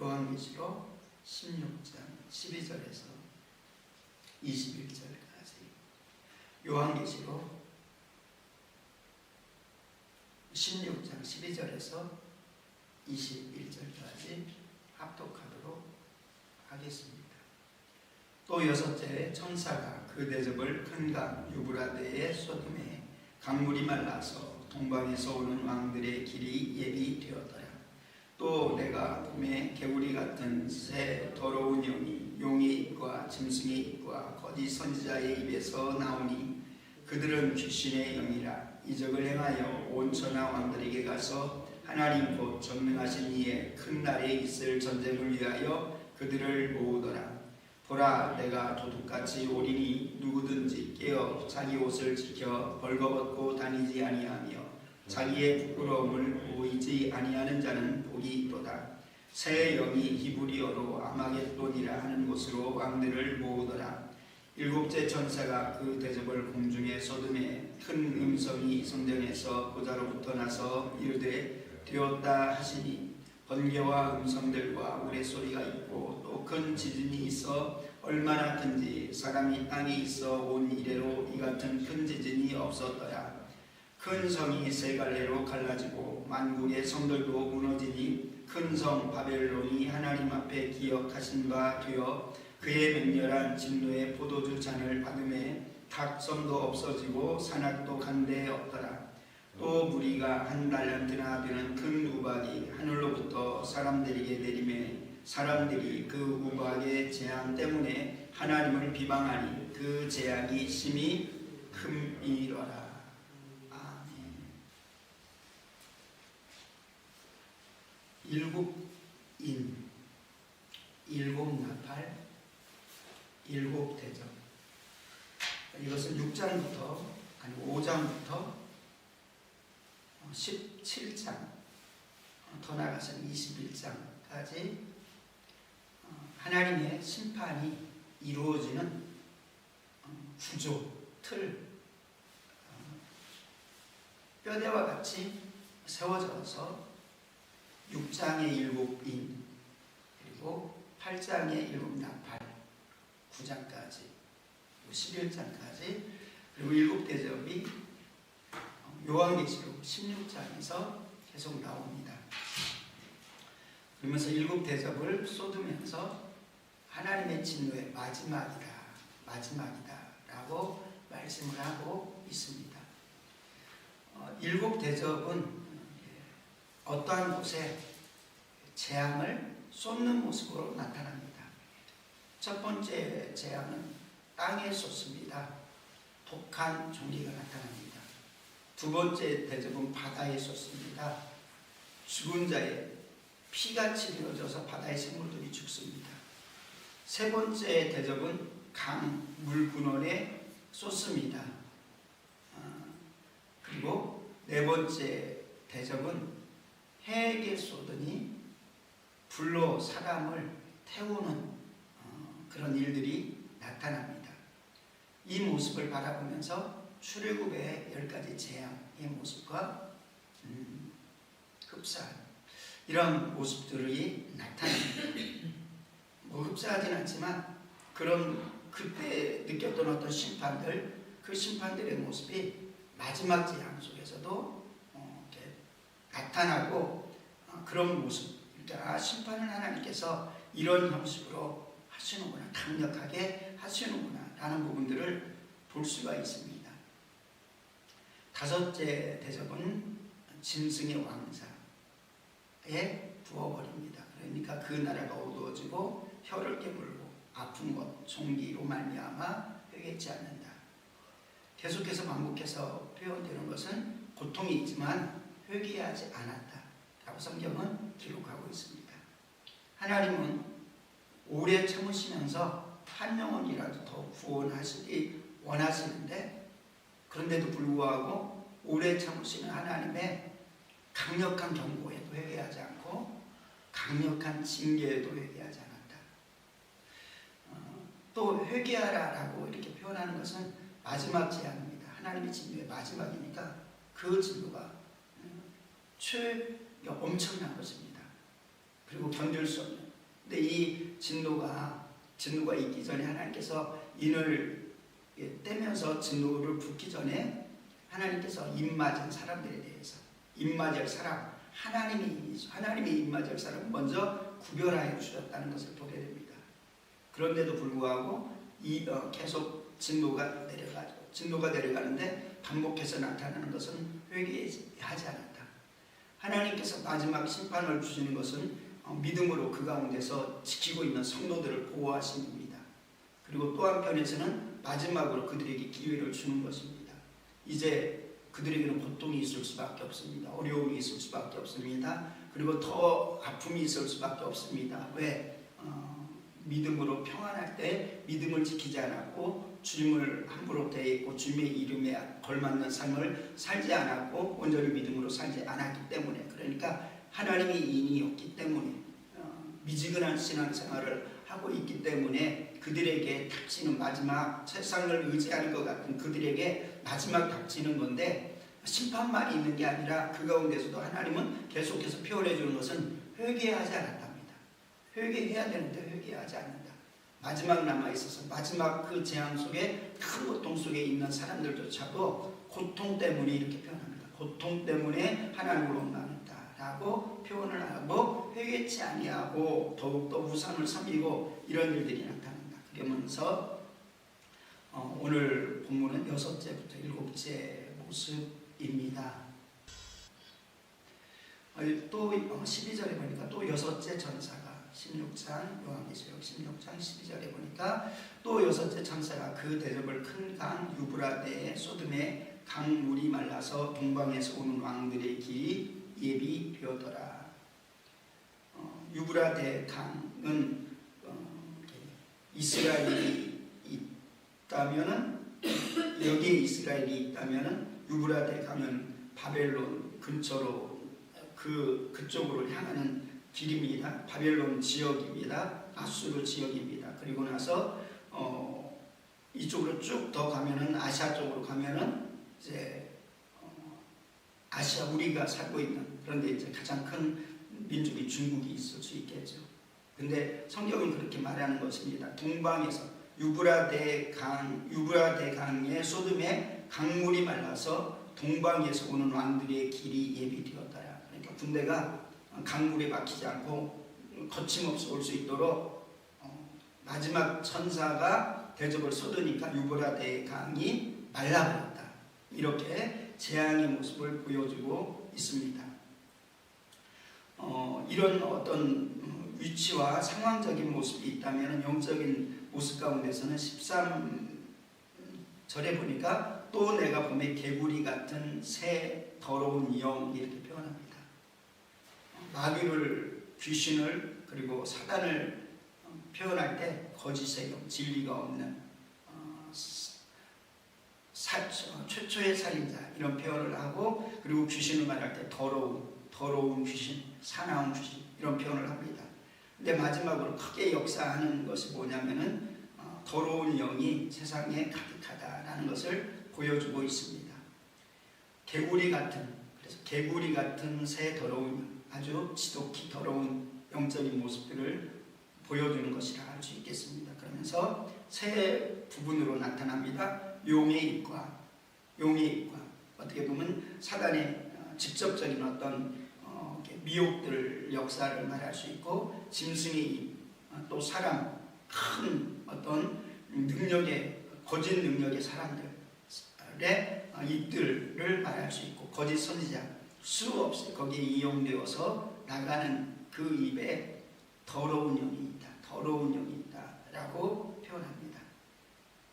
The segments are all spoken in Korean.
요한계시록 16장 12절에서 21절까지 요한계시록 16장 12절에서 21절까지 합독하도록 하겠습니다. 또 여섯째 천사가 그 대접을 큰강 유브라데의 쏟음에 강물이 말라서 동방에서 오는 왕들의 길이 예비되었더라. 또 내가 봄에 개구리 같은 새 더러운 영이 용의 입과 짐승의 입과 거짓 선지자의 입에서 나오니 그들은 귀신의 영이라 이적을 행하여 온 천하 왕들에게 가서 하나님 곧 전능하신 이의 큰 날에 있을 전쟁을 위하여 그들을 모으더라. 보라 내가 도둑같이 오리니 누구든지 깨어 자기 옷을 지켜 벌거벗고 다니지 아니하며 자기의 부끄러움을 보이지 아니하는 자는 복이 있도다. 새 영이 히브리어로 아마겟돈이라 하는 곳으로 왕들을 모으더라. 일곱째 천사가 그 대접을 공중에 쏟음에 큰 음성이 성전에서 보좌로부터 나서 이르되 되었다 하시니 번개와 음성들과 우레소리가 있고 또 큰 지진이 있어 얼마나 큰지 사람이 땅에 있어 온 이래로 이 같은 큰 지진이 없었더라. 큰 성이 세 갈래로 갈라지고 만국의 성들도 무너지니 큰 성 바벨론이 하나님 앞에 기억하신 바 되어 그의 맹렬한 진노의 포도주 잔을 받음에 닭섬도 없어지고 산악도 간데 없더라. 또 무리가 한 달란트나 되는 큰 우박이 하늘로부터 사람들에게 내림에 사람들이 그 우박의 재앙 때문에 하나님을 비방하니 그 재앙이 심히 큼이러라. 아멘. 일곱 인, 일곱 나팔, 일곱 대접. 이것은 6장부터 아니 5장부터 17장 더 나아가서는 21장까지 어, 하나님의 심판이 이루어지는 어, 구조, 틀, 어, 뼈대와 같이 세워져서 6장의 일곱 인 그리고 8장의 일곱 나팔 9장까지 11장까지 그리고 일곱 대접이 요한계시록 16장에서 계속 나옵니다. 그러면서 일곱 대접을 쏟으면서 하나님의 진노의 마지막이다, 마지막이다 라고 말씀을 하고 있습니다. 어, 일곱 대접은 어떠한 곳에 재앙을 쏟는 모습으로 나타납니다. 첫 번째 재앙은 땅에 쏟습니다. 독한 종기가 나타납니다. 두 번째 대접은 바다에 쏟습니다. 죽은 자의 피같이 되어져서 바다의 생물들이 죽습니다. 세 번째 대접은 강 물군원에 쏟습니다. 아, 그리고 네 번째 대접은 해에게 쏟으니 불로 사람을 태우는 어, 그런 일들이 나타납니다. 이 모습을 바라보면서 출애굽의 열 가지 재앙의 모습과 음, 흡사한 이런 모습들이 나타납니다. 뭐 흡사하진 않지만 그런 그때 느꼈던 어떤 심판들 그 심판들의 모습이 마지막 재앙 속에서도 나타나고 어, 그런 모습. 그러니까 아, 심판을 하나님께서 이런 형식으로 하시는구나 강력하게 하시는구나 라는 부분들을 볼 수가 있습니다. 다섯째 대접은 짐승의 왕사에 부어버립니다. 그러니까 그 나라가 어두워지고 혀를 깨물고 아픈 것, 종기로 말미암아 회개치 않는다. 계속해서 반복해서 표현되는 것은 고통이 있지만 회개하지 않았다 라고 성경은 기록하고 있습니다. 하나님은 오래 참으시면서 한 영혼이라도 더 구원하시기 원하시는데 그런데도 불구하고 오래 참으시는 하나님의 강력한 경고에도 회개하지 않고 강력한 징계에도 회개하지 않았다. 어, 또 회개하라라고 이렇게 표현하는 것은 마지막 제안입니다. 하나님의 진노의 마지막이니까 그 진노가 최 엄청난 것입니다. 그리고 견딜 수 없는 근데 이 진노가 진노가 있기 전에 하나님께서 인을 예, 떼면서 진노를 붓기 전에 하나님께서 입맞은 사람들에 대해서 입맞을 사람 하나님이 하나님이 입맞을 사람 먼저 구별하여 주셨다는 것을 보게 됩니다. 그런데도 불구하고 이 어, 계속 진노가 내려가죠. 진노가 내려가는데 반복해서 나타나는 것은 회개하지 않았다. 하나님께서 마지막 심판을 주시는 것은 어, 믿음으로 그 가운데서 지키고 있는 성도들을 보호하신 겁니다. 그리고 또 한편에서는 마지막으로 그들에게 기회를 주는 것입니다. 이제 그들에게는 고통이 있을 수밖에 없습니다. 어려움이 있을 수밖에 없습니다. 그리고 더 아픔이 있을 수밖에 없습니다. 왜? 어, 믿음으로 평안할 때 믿음을 지키지 않았고 주님을 함부로 대했고 주님의 이름에 걸맞는 삶을 살지 않았고 온전히 믿음으로 살지 않았기 때문에 그러니까 하나님의 인이었기 때문에 어, 미지근한 신앙생활을 하고 있기 때문에 그들에게 닥치는 마지막 세상을 의지하는 것 같은 그들에게 마지막 닥치는 건데 심판만 있는 게 아니라 그 가운데서도 하나님은 계속해서 표현해 주는 것은 회개하지 않았답니다. 회개해야 되는데 회개하지 않는다. 마지막 남아 있어서 마지막 그 재앙 속에 큰 고통 속에 있는 사람들조차도 고통 때문에 이렇게 표현합니다. 고통 때문에 하나님으로 나눴다라고 표현을 하고 회개치 아니하고 더욱더 우상을 섬기고 이런 일들이 나타난다. 그러면서 어, 오늘 본문은 여섯째부터 일곱째 모습입니다. 어, 또 12절에 보니까 또 여섯째 전사가 16장 요한계시록 16장 12절에 보니까 또 여섯째 천사가 그 대접을 큰 강 유브라데의 소돔의 강물이 말라서 동방에서 오는 왕들의 길이 예비 되었더라. 어, 유브라데 강은 어, 이스라엘이 있다면은 여기에 이스라엘이 있다면은 유브라데 강은 바벨론 근처로 그 그쪽으로 향하는 길입니다. 바벨론 지역입니다. 아수르 지역입니다. 그리고 나서 어, 이쪽으로 쭉 더 가면은 아시아 쪽으로 가면은 이제 어, 아시아 우리가 살고 있는 그런데 이제 가장 큰 민족이 중국이 있을 수 있겠죠. 근데 성경은 그렇게 말하는 것입니다. 동방에서 유브라데 강 유브라데 강의 소돔에 강물이 말라서 동방에서 오는 왕들의 길이 예비되었다야. 그러니까 군대가 강물에 막히지 않고 거침없이 올 수 있도록 어, 마지막 천사가 대접을 쏟으니까 유브라데 강이 말라버렸다. 이렇게 재앙의 모습을 보여주고 있습니다. 어, 이런 어떤 위치와 상황적인 모습이 있다면 영적인 모습 가운데서는 13절에 보니까 또 내가 봄에 개구리 같은 새 더러운 영 이렇게 표현합니다. 마귀를 귀신을 그리고 사단을 표현할 때 거짓의 영, 진리가 없는 어, 사, 최초의 살인자 이런 표현을 하고 그리고 귀신을 말할 때 더러운 더러운 귀신, 사나운 귀신 이런 표현을 합니다. 근데 마지막으로 크게 역사하는 것이 뭐냐면은 어, 더러운 영이 세상에 가득하다라는 것을 보여주고 있습니다. 개구리 같은 그래서 개구리 같은 새 더러운 아주 지독히 더러운 영적인 모습들을 보여주는 것이라 할 수 있겠습니다. 그러면서 세 부분으로 나타납니다. 용의 입과 용의 입과 어떻게 보면 사단의 어, 직접적인 어떤 어, 미혹들 역사를 말할 수 있고 짐승의 입, 어, 또 사람 큰 어떤 능력의 거짓 능력의 사람들의 입들을 말할 수 있고 거짓 선지자 수 없이 거기에 이용되어서 나가는 그 입에 더러운 영이 있다. 더러운 영이 있다 라고 표현합니다.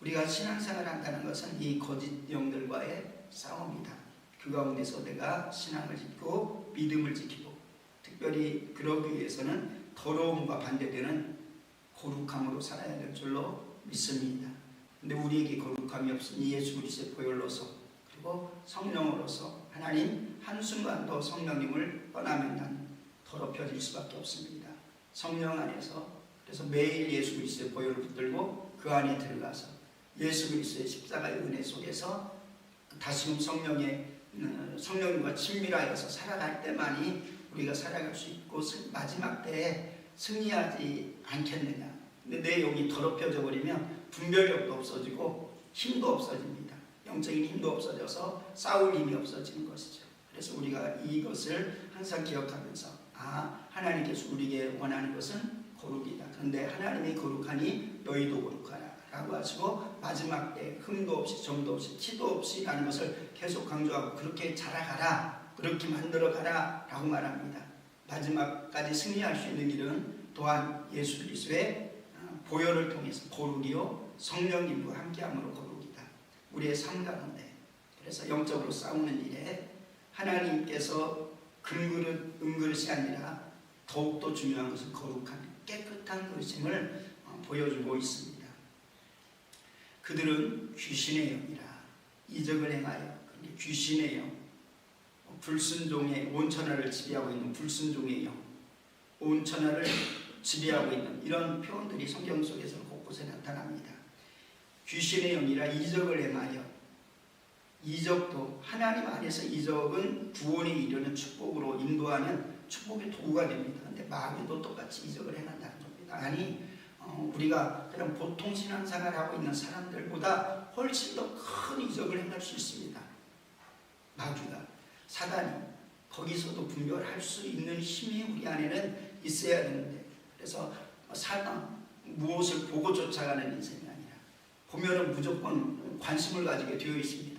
우리가 신앙생활을 한다는 것은 이 거짓 영들과의 싸움이다. 그 가운데서 내가 신앙을 짓고 믿음을 지키고 특별히 그러기 위해서는 더러움과 반대되는 거룩함으로 살아야 될 줄로 믿습니다. 근데 우리에게 거룩함이 없으니 예수 그리스도의 보혈로서 그리고 성령으로서 하나님 한순간도 성령님을 떠나면 난 더럽혀질 수밖에 없습니다. 성령 안에서 그래서 매일 예수 그리스도의 보혈을 붙들고 그 안에 들어가서 예수 그리스도의 십자가의 은혜 속에서 다시금 성령의 음, 성령님과 친밀하여서 살아갈 때만이 우리가 살아갈 수 있고 마지막 때에 승리하지 않겠느냐. 근데 내 영이 더럽혀져 버리면 분별력도 없어지고 힘도 없어집니다. 영적인 힘도 없어져서 싸울 힘이 없어지는 것이죠. 그래서 우리가 이것을 항상 기억하면서 아 하나님께서 우리에게 원하는 것은 거룩이다. 그런데 하나님이 거룩하니 너희도 거룩하라. 라고 하시고 마지막 때 흠도 없이 점도 없이 티도 없이 라는 것을 계속 강조하고 그렇게 자라가라. 그렇게 만들어가라. 라고 말합니다. 마지막까지 승리할 수 있는 길은 또한 예수 그리스도의 어, 보혈을 통해서 거룩이요 성령님과 함께함으로 거룩이다. 우리의 삶 가운데 그래서 영적으로 싸우는 일에 하나님께서 금그릇 은그릇이 아니라 더욱더 중요한 것은 거룩한 깨끗한 그릇임을 어, 보여주고 있습니다. 그들은 귀신의 영이라 이적을 행하여 귀신의 영 어, 불순종의 온천하를 지배하고 있는 불순종의 영 온천하를 지배하고 있는 이런 표현들이 성경 속에서 곳곳에 나타납니다. 귀신의 영이라 이적을 행하여 이적도 하나님 안에서 이적은 구원에 이르는 축복으로 인도하는 축복의 도구가 됩니다. 근데 마귀도 똑같이 이적을 해낸다는 겁니다. 아니 어, 우리가 그냥 보통 신앙생활을 하고 있는 사람들보다 훨씬 더 큰 이적을 행할 수 있습니다. 마귀가 사단이 거기서도 분별할 수 있는 힘이 우리 안에는 있어야 되는데 그래서 사단 무엇을 보고 쫓아가는 인생이 아니라 보면은 무조건 관심을 가지게 되어 있습니다.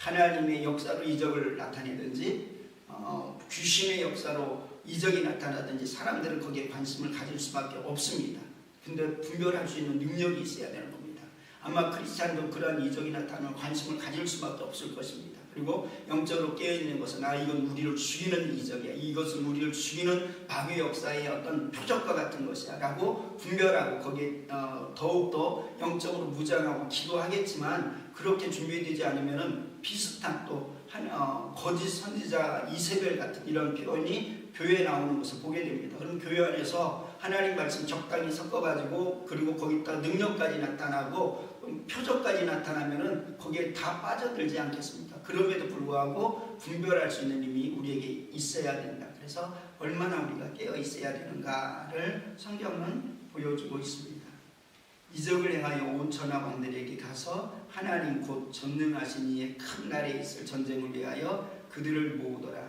하나님의 역사로 이적을 나타내든지 어, 귀신의 역사로 이적이 나타나든지 사람들은 거기에 관심을 가질 수밖에 없습니다. 근데 분별할 수 있는 능력이 있어야 되는 겁니다. 아마 크리스찬도 그러한 이적이 나타나면 관심을 가질 수밖에 없을 것입니다. 그리고 영적으로 깨어있는 것은 아 이건 우리를 죽이는 이적이야. 이것은 우리를 죽이는 마귀 역사의 어떤 표적과 같은 것이야. 라고 분별하고 거기에 어, 더욱더 영적으로 무장하고 기도하겠지만 그렇게 준비되지 않으면 비슷한 또 한, 어, 거짓 선지자 이세벨 같은 이런 표현이 교회에 나오는 것을 보게 됩니다. 그럼 교회 안에서 하나님 말씀 적당히 섞어가지고 그리고 거기다 능력까지 나타나고 표적까지 나타나면은 거기에 다 빠져들지 않겠습니까? 그럼에도 불구하고 분별할 수 있는 힘이 우리에게 있어야 된다. 그래서 얼마나 우리가 깨어 있어야 되는가를 성경은 보여주고 있습니다. 이적을 행하여 온 천하 왕들에게 가서 하나님 곧 전능하신 이의 큰 날에 있을 전쟁을 위하여 그들을 모으더라.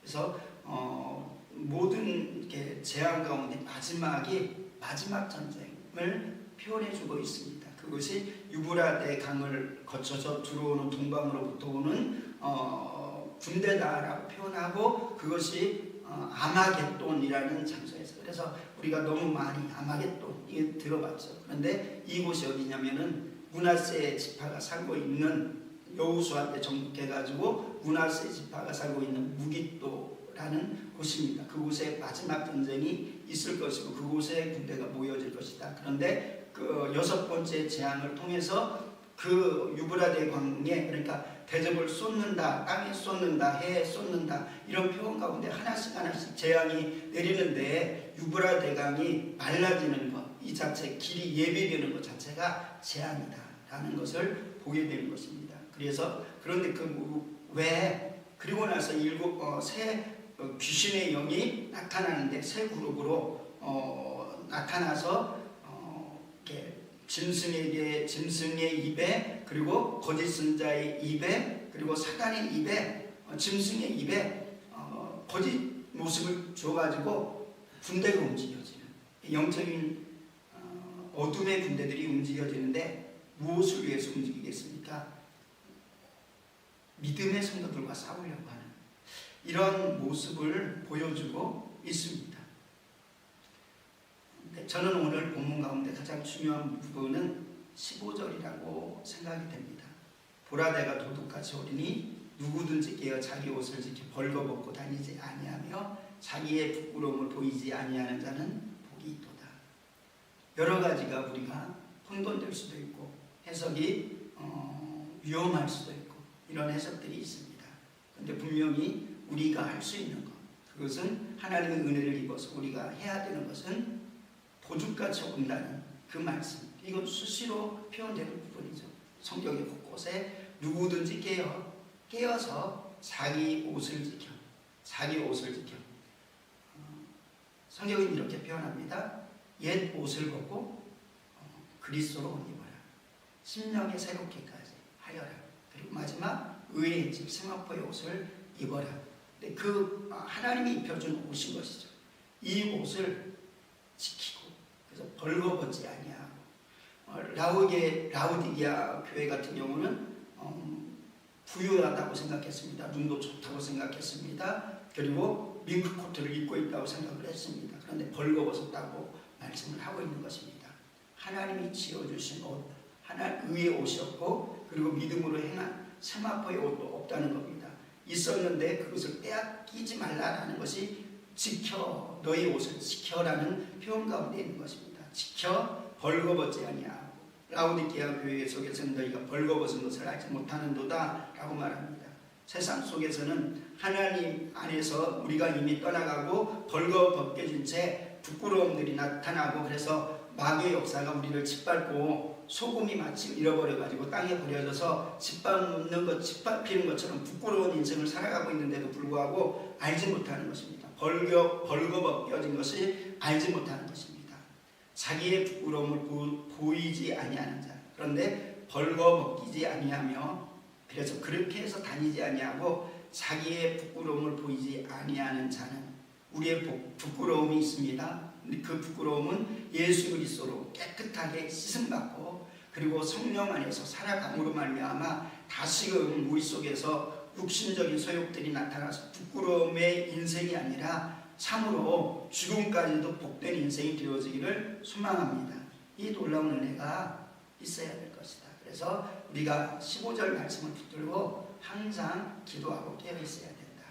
그래서 어, 모든 게 재앙 가운데 마지막이 마지막 전쟁을 표현해주고 있습니다. 그것이 유브라데 강을 거쳐서 들어오는 동방으로부터 오는 어, 군대다라고 표현하고 그것이 어, 아마겟돈이라는 장소에서 그래서 우리가 너무 많이 아마겟돈 이게 들어봤죠. 그런데 이곳이 어디냐면은 문하세 지파가 살고 있는 여우수한테 정복해가지고 문하세 지파가 살고 있는 무기또라는 곳입니다. 그곳에 마지막 전쟁이 있을 것이고 그곳에 군대가 모여질 것이다. 그런데 그 여섯 번째 재앙을 통해서 그 유브라데 광에 그러니까 대접을 쏟는다, 땅에 쏟는다, 해에 쏟는다 이런 표현 가운데 하나씩 하나씩 재앙이 내리는데 유브라데 강이 말라지는 것, 이 자체 길이 예배되는 것 자체가 재앙이다라는 것을 보게 되는 것입니다. 그래서 그런데 그왜 그리고 나서 일곱 어, 새 어, 귀신의 영이 나타나는데 새 그룹으로 어, 나타나서 어, 짐승에게 짐승의 입에 그리고 거짓 선자의 입에 그리고 사단의 입에 어, 짐승의 입에 어, 거짓 모습을 줘가지고 군대가 움직여지는 영적인 어, 어둠의 군대들이 움직여지는데 무엇을 위해서 움직이겠습니까? 믿음의 성도들과 싸우려고 하는 이런 모습을 보여주고 있습니다. 네, 저는 오늘 본문 가운데 가장 중요한 부분은 15절이라고 생각이 됩니다. 보라대가 도둑같이 오리니 누구든지 깨어 자기 옷을 지켜 벌거벗고 다니지 아니하며 자기의 부끄러움을 보이지 아니하는 자는 복이 있도다. 여러 가지가 우리가 혼돈될 수도 있고 해석이 어, 위험할 수도 있고 이런 해석들이 있습니다. 그런데 분명히 우리가 할 수 있는 것 그것은 하나님의 은혜를 입어서 우리가 해야 되는 것은 도둑같이 온다는 그 말씀. 이건 수시로 표현되는 부분이죠. 성경의 곳곳에 누구든지 깨어 깨어서 자기 옷을 지켜 자기 옷을 지켜 어, 성경은 이렇게 표현합니다. 옛 옷을 벗고 어, 그리스도로 옷 입어라. 심령에 새롭게까지 하여라. 그리고 마지막 의의 집 세마포의 옷을 입어라. 그 어, 하나님이 입혀준 옷인 것이죠. 이 옷을 지키고 벌거벗지 어, 라우게 라우디게아 교회 같은 경우는 음, 부유하다고 생각했습니다. 눈도 좋다고 생각했습니다. 그리고 밍크 코트를 입고 있다고 생각을 했습니다. 그런데 벌거벗었다고 말씀을 하고 있는 것입니다. 하나님이 지어주신 옷, 하나 의의 옷이었고 그리고 믿음으로 행한 세마포의 옷도 없다는 겁니다. 있었는데 그것을 빼앗기지 말라라는 것이 지켜 너희 옷을 지켜라는 표현 가운데 있는 것입니다. 지켜 벌거벗지 아니하고 라우디게아 교회 속에서는 너희가 벌거벗은 것을 알지 못하는도다 라고 말합니다. 세상 속에서는 하나님 안에서 우리가 이미 떠나가고 벌거벗겨진 채 부끄러움들이 나타나고 그래서 마귀의 역사가 우리를 짓밟고 소금이 마치 잃어버려가지고 땅에 버려져서 짓밟는 것, 짓밟히는 것처럼 부끄러운 인생을 살아가고 있는데도 불구하고 알지 못하는 것입니다. 벌겨, 벌거벗겨진 것이 알지 못하는 것입니다. 자기의 부끄러움을 보, 보이지 아니하는 자. 그런데 벌거벗기지 아니하며 그래서 그렇게 해서 다니지 아니하고 자기의 부끄러움을 보이지 아니하는 자는 우리의 부- 부끄러움이 있습니다. 그 부끄러움은 예수 그리스도로 깨끗하게 씻음 받고 그리고 성령 안에서 살아감으로 말미암아 다시금 우리 속에서 육신적인 소욕들이 나타나서 부끄러움의 인생이 아니라 참으로 죽음까지도 복된 인생이 되어지기를 소망합니다. 이 놀라운 은혜가 있어야 될 것이다. 그래서 우리가 15절 말씀을 붙들고 항상 기도하고 깨어 있어야 된다.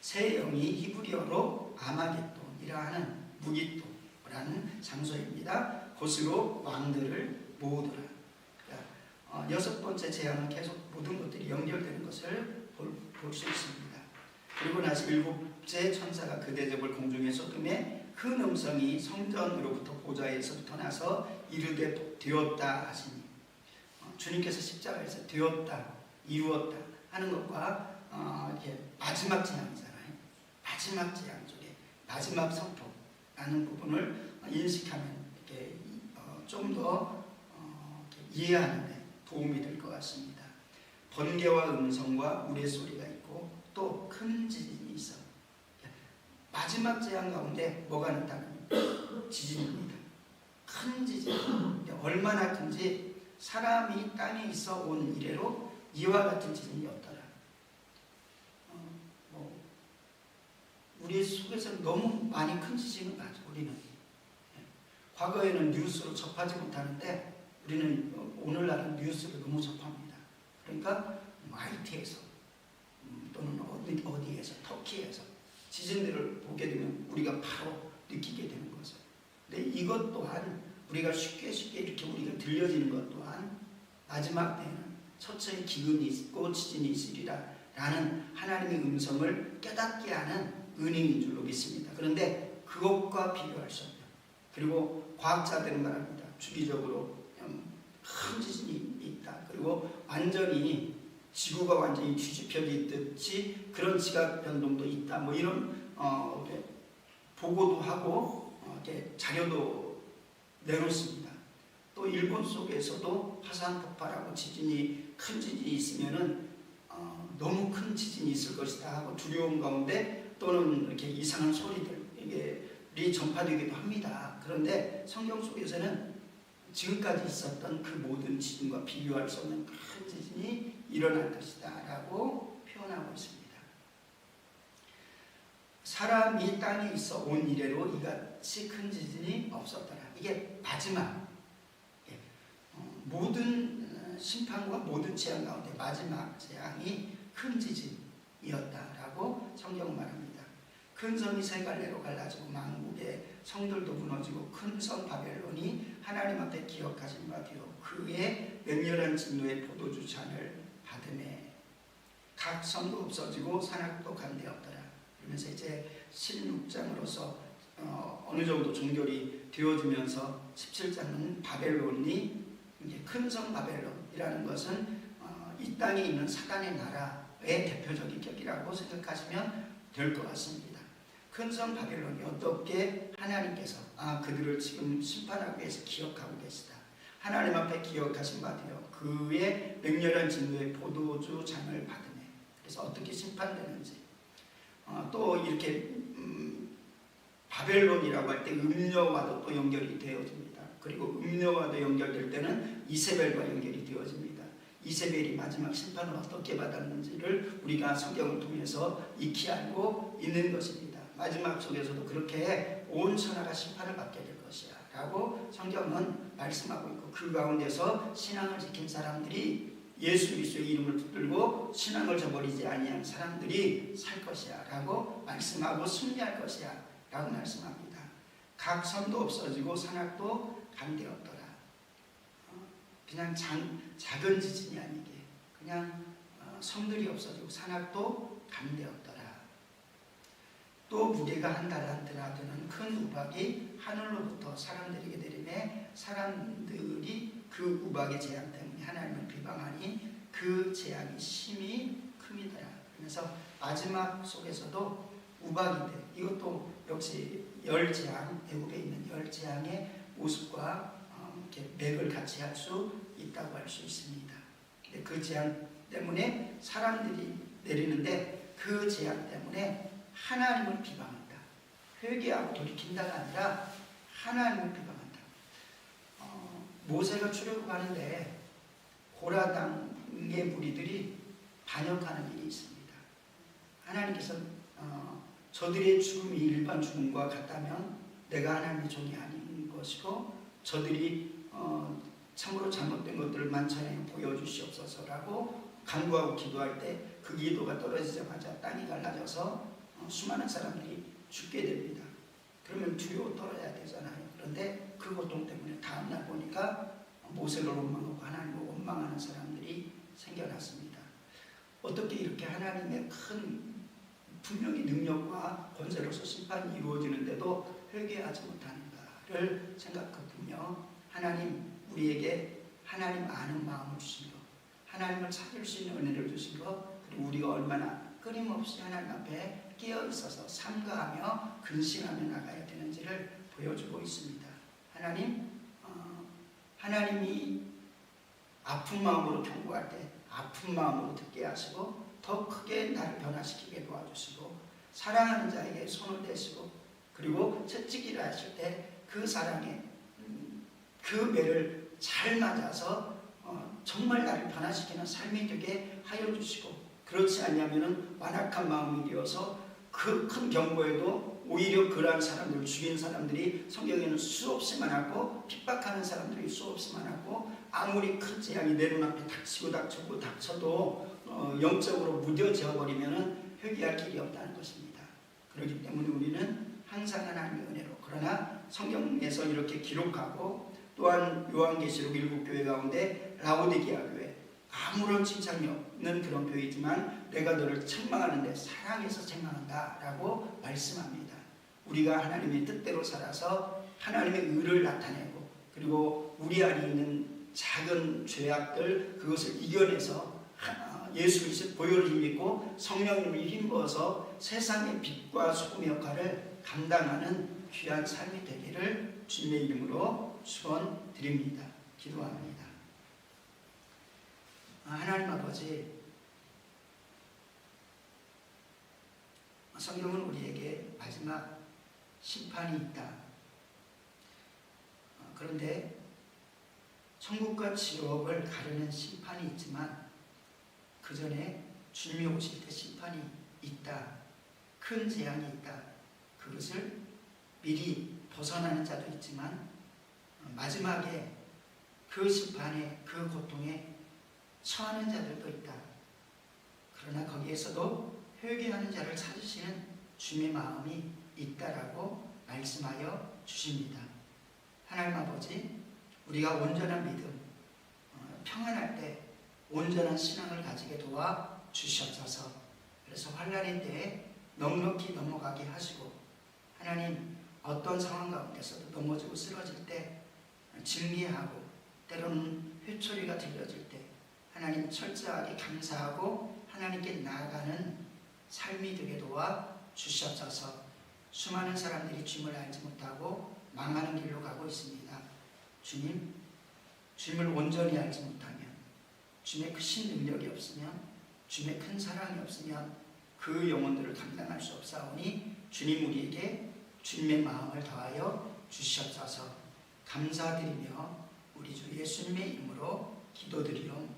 새 영이 히브리어로 아마겟돈이라 하는 무기토라는 장소입니다. 곳으로 왕들을 모으더라. 그러니까, 어, 여섯 번째 재앙은 계속 모든 것들이 연결되는 것을 볼 수 있습니다. 그리고 나서 일곱 째 천사가 그 대접을 공중에 쏟음에 큰 음성이 성전으로부터 보좌에서부터 나서 이르되 되었다 하시니 어, 주님께서 십자가에서 되었다 이루었다 하는 것과 어, 이렇게 마지막 재앙이잖아요. 마지막 재앙 쪽에 마지막 선포라는 부분을 인식하면 이렇게 어, 좀더 어, 이해하는데 도움이 될 것 같습니다. 번개와 음성과 우레 소리가 있고 또큰 있어. 마지막 재앙 가운데 뭐가 나타나면 지진입니다. 큰 지진. 얼마나 큰지 사람이 땅에 있어 온 이래로 이와 같은 지진이 없더라. 어, 뭐 우리 속에서 너무 많이 큰 지진은 맞아. 우리는 예. 과거에는 뉴스로 접하지 못하는데 우리는 오늘날은 뉴스를 너무 접합니다. 그러니까 IT에서 음, 또는 어디 어디에서 터키에서 지진들을 보게 되면 우리가 바로 느끼게 되는 거죠. 근데 이것 또한 우리가 쉽게 쉽게 이렇게 우리가 들려지는 것 또한 마지막 때에는 처처의 기근이 있고 지진이 있으리라 라는 하나님의 음성을 깨닫게 하는 은행인 줄로 믿습니다. 그런데 그것과 비교할 수 없다. 그리고 과학자들은 말합니다. 주기적으로 음, 큰 지진이 있다. 그리고 완전히 지구가 완전히 뒤집혀지듯이 그런 지각 변동도 있다. 뭐 이런 어, 보고도 하고 어, 이렇게 자료도 내놓습니다. 또 일본 속에서도 화산 폭발하고 지진이 큰 지진이 있으면은 어, 너무 큰 지진이 있을 것이다 하고 두려움 가운데 또는 이렇게 이상한 소리들 이게 전파되기도 합니다. 그런데 성경 속에서는 지금까지 있었던 그 모든 지진과 비교할 수 없는 큰 지진이 일어날 것이다 라고 표현하고 있습니다. 사람이 땅에 있어 온 이래로 이같이 큰 지진이 없었더라. 이게 마지막 예, 어, 모든 어, 심판과 모든 재앙 가운데 마지막 재앙이 큰 지진이었다라고 성경은 말합니다. 큰 성이 세 갈래로 갈라지고 망국의 성들도 무너지고 큰 성 바벨론이 하나님 앞에 기억하신 바 되어 그의 맹렬한 진노의 포도주 잔을 받음에 각 성도 없어지고 산악도 간대었더라. 그러면서 이제 16장으로서 어, 어느 정도 종결이 되어지면서 17장은 바벨론이 이제 큰 성 바벨론이라는 것은 어, 이 땅에 있는 사단의 나라의 대표적인 격이라고 생각하시면 될 것 같습니다. 큰 성 바벨론이 어떻게 하나님께서 아 그들을 지금 심판하기 위해서 기억하고 계시다. 하나님 앞에 기억하신 바 되어 그의 맹렬한 진노의 포도주 장을 받으네. 그래서 어떻게 심판되는지 어, 또 이렇게 음, 바벨론이라고 할 때 음료와도 또 연결이 되어집니다. 그리고 음료와도 연결될 때는 이세벨과 연결이 되어집니다. 이세벨이 마지막 심판을 어떻게 받았는지를 우리가 성경을 통해서 익히 알고 있는 것입니다. 마지막 속에서도 그렇게 온 천하가 심판을 받게 될 것이야 라고 성경은 말씀하고 있고 그 가운데서 신앙을 지킨 사람들이 예수 그리스도의 이름을 붙들고 신앙을 저버리지 아니한 사람들이 살 것이야 라고 말씀하고 승리할 것이야 라고 말씀합니다. 각 섬도 없어지고 산악도 감되었더라. 어, 그냥 장, 작은 지진이 아니게 그냥 어, 섬들이 없어지고 산악도 감되었더라. 또 무게가 한 달란트나 되는 큰 우박이 하늘로부터 사람들에게 내림에 사람들이 그 우박의 재앙 때문에 하나님을 비방하니 그 재앙이 심히 큼이더라. 그래서 마지막 속에서도 우박인데 이것도 역시 열 재앙 애국에 있는 열 재앙의 모습과 어, 이렇게 맥을 같이 할 수 있다고 할 수 있습니다. 그 재앙 때문에 사람들이 내리는데 그 재앙 때문에 하나님을 비방한다. 회개하고 돌이킨다가 아니라 하나님을 비방한다. 어, 모세가 출애굽하는데 고라당의 무리들이 반역하는 일이 있습니다. 하나님께서 어, 저들의 죽음이 일반 죽음과 같다면 내가 하나님의 종이 아닌 것이고 저들이 어, 참으로 잘못된 것들을 만천에 보여주시옵소서라고 간구하고 기도할 때 그 기도가 떨어지자마자 땅이 갈라져서 어, 수많은 사람들이 죽게 됩니다. 그러면 두려워 떨어야 되잖아요. 그런데 그 고통 때문에 다음날 보니까 모세를 원망하고 하나님을 원망하는 사람들이 생겨났습니다. 어떻게 이렇게 하나님의 큰 분명히 능력과 권세로서 심판이 이루어지는데도 회개하지 못하는가를 생각하며 하나님 우리에게 하나님 아는 마음을 주신 것, 하나님을 찾을 수 있는 은혜를 그리고 우리가 얼마나 끊임없이 하나님 앞에 깨어 있어서 삼가하며 근신하며 나가야 되는지를 보여주고 있습니다. 하나님, 어, 하나님이 아픈 마음으로 경고할 때 아픈 마음으로 듣게 하시고 더 크게 나를 변화시키게 도와주시고 사랑하는 자에게 손을 대시고 그리고 채찍질을 하실 때 그 사랑에 음, 그 매를 잘 맞아서 어, 정말 나를 변화시키는 삶이 되게 하여 주시고 그렇지 않냐면은 완악한 마음이 되어서 그 큰 경고에도 오히려 그러한 사람들 죽인 사람들이 성경에는 수없이 많았고 핍박하는 사람들이 수없이 많았고 아무리 큰 재앙이 내 눈앞에 닥치고 닥쳐고 닥쳐도 어, 영적으로 무뎌져 버리면은 회개할 길이 없다는 것입니다. 그렇기 때문에 우리는 항상 하나님의 은혜로 그러나 성경에서 이렇게 기록하고 또한 요한계시록 일곱 교회 가운데 라오디게아 교회 아무런 칭찬이 없는 그런 교회이지만 내가 너를 책망하는데 사랑해서 책망한다 라고 말씀합니다. 우리가 하나님의 뜻대로 살아서 하나님의 의를 나타내고 그리고 우리 안에 있는 작은 죄악들 그것을 이겨내서 예수 그리스도 보혈을 힘입고 성령님을 힘부어서 세상의 빛과 소금의 역할을 감당하는 귀한 삶이 되기를 주님의 이름으로 축원드립니다. 기도합니다. 아, 하나님 아버지 성경은 우리에게 마지막 심판이 있다. 어, 그런데 천국과 지옥을 가르는 심판이 있지만 그 전에 주님이 오실 때 심판이 있다. 큰 재앙이 있다. 그것을 미리 벗어나는 자도 있지만 마지막에 그 심판에 그 고통에 처하는 자들도 있다. 그러나 거기에서도 회개하는 자를 찾으시는 주님의 마음이 있다라고 말씀하여 주십니다. 하나님 아버지, 우리가 온전한 믿음, 어, 평안할 때 온전한 신앙을 가지게 도와 주시옵소서. 그래서 환란의 때에 넉넉히 넘어가게 하시고 하나님 어떤 상황 가운데서도 넘어지고 쓰러질 때 증리하고 때로는 회초리가 들려질 때 하나님 철저하게 감사하고 하나님께 나아가는 삶이 되게 도와 주시옵소서. 수많은 사람들이 주님을 알지 못하고 망하는 길로 가고 있습니다. 주님, 주님을 온전히 알지 못하면 주님의 크신 능력이 없으면 주님의 큰 사랑이 없으면 그 영혼들을 감당할 수 없사오니 주님 우리에게 주님의 마음을 더하여 주시옵소서 감사드리며 우리 주 예수님의 이름으로 기도드리옵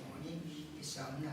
想你奶